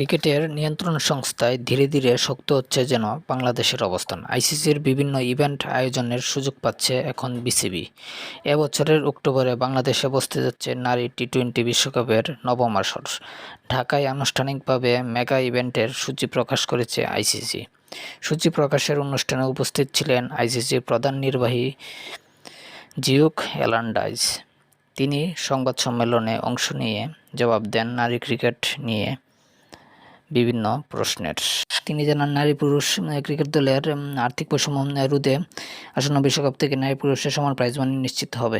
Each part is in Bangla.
ক্রিকেটের নিয়ন্ত্রণ সংস্থায় ধীরে ধীরে শক্ত হচ্ছে যেন বাংলাদেশের অবস্থান। আইসিসির বিভিন্ন ইভেন্ট আয়োজনের সুযোগ পাচ্ছে এখন বিসিবি। এবছরের অক্টোবরে বাংলাদেশে বসতে যাচ্ছে নারী টি টোয়েন্টি বিশ্বকাপের নবম আসর। ঢাকায় আনুষ্ঠানিকভাবে মেগা ইভেন্টের সূচি প্রকাশ করেছে আইসিসি। সূচি প্রকাশের অনুষ্ঠানে উপস্থিত ছিলেন আইসিসির প্রধান নির্বাহী জিওক এলান্ডাইজ তিনি সংবাদ সম্মেলনে অংশ নিয়ে জবাব দেন নারী ক্রিকেট নিয়ে। বিভিন্ন প্রশ্নের তিনি জানান নারী পুরুষ উম, ক্রিকেট দলের উম, আর্থিক বৈষম্য উম, রোধে আসন্ন বিশ্বকাপ থেকে নারী পুরুষের সমান প্রাইজ মানি নিশ্চিত হবে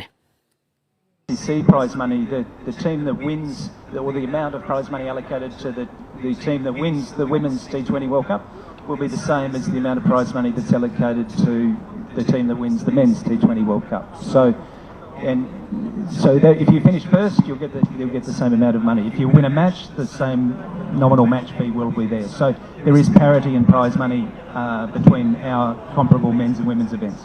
See prize money, the, the team that wins, or the amount of prize money allocated to the, the team that wins the Women's T20 World Cup will be the same as the amount of prize money that's allocated to the team that wins the Men's T20 World Cup. So, and so that if you finish first, you'll get the, you'll get the same amount of money. If you win a match, the same nominal match fee will be there. So there is parity in prize money uh, between our comparable men's and women's events.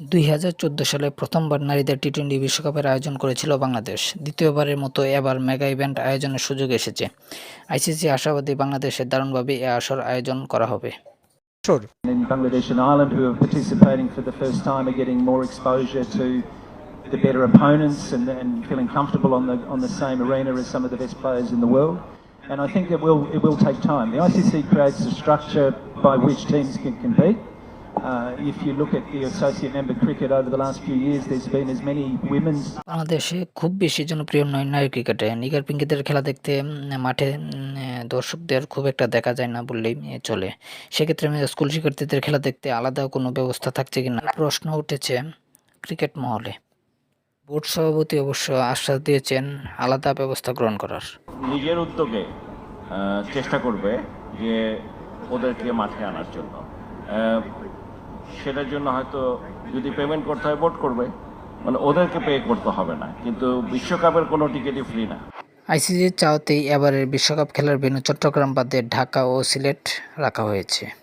দুই হাজার চোদ্দ সালে প্রথমবার নারীদের টি টোয়েন্টি বিশ্বকাপের আয়োজন করেছিল বাংলাদেশ দ্বিতীয়বারের মতো এবার মেগা ইভেন্ট আয়োজনের সুযোগ এসেছে আইসিসি আশাবাদী বাংলাদেশে দারুণভাবে এ আসর আয়োজন করা হবে in Bangladesh and Ireland who are participating for the first time are getting more exposure to the better opponents and, and feeling comfortable on the on the same arena as some of the best players in the world. And I think it will it will take time. The ICC creates a structure by which teams can compete. Uh, if you look at the associate member cricket over the last few years, there's been as many women's বাংলাদেশে খুব বেশি জনপ্রিয় নয় নারী ক্রিকেটে নিগার পিঙ্কিদের খেলা দেখতে মাঠে দর্শকদের খুব একটা দেখা যায় না বললেই চলে সেক্ষেত্রে স্কুল শিক্ষার্থীদের খেলা দেখতে আলাদা কোনো ব্যবস্থা থাকছে কিনা প্রশ্ন উঠেছে ক্রিকেট মহলে বোর্ড সভাপতি অবশ্য আশ্বাস দিয়েছেন আলাদা ব্যবস্থা গ্রহণ করার নিজের উদ্যোগে চেষ্টা করবে যে ওদেরকে মাঠে আনার জন্য। সেটার জন্য হয়তো যদি পেমেন্ট করতে হয় ভোট করবে। মানে ওদেরকে পে করতে হবে না। কিন্তু বিশ্বকাপের কোনো টিকিটই ফ্রি না। আইসিসির চাওয়াতেই এবারের বিশ্বকাপ খেলার ভেন্যু চট্টগ্রাম বাদে ঢাকা ও সিলেট রাখা হয়েছে।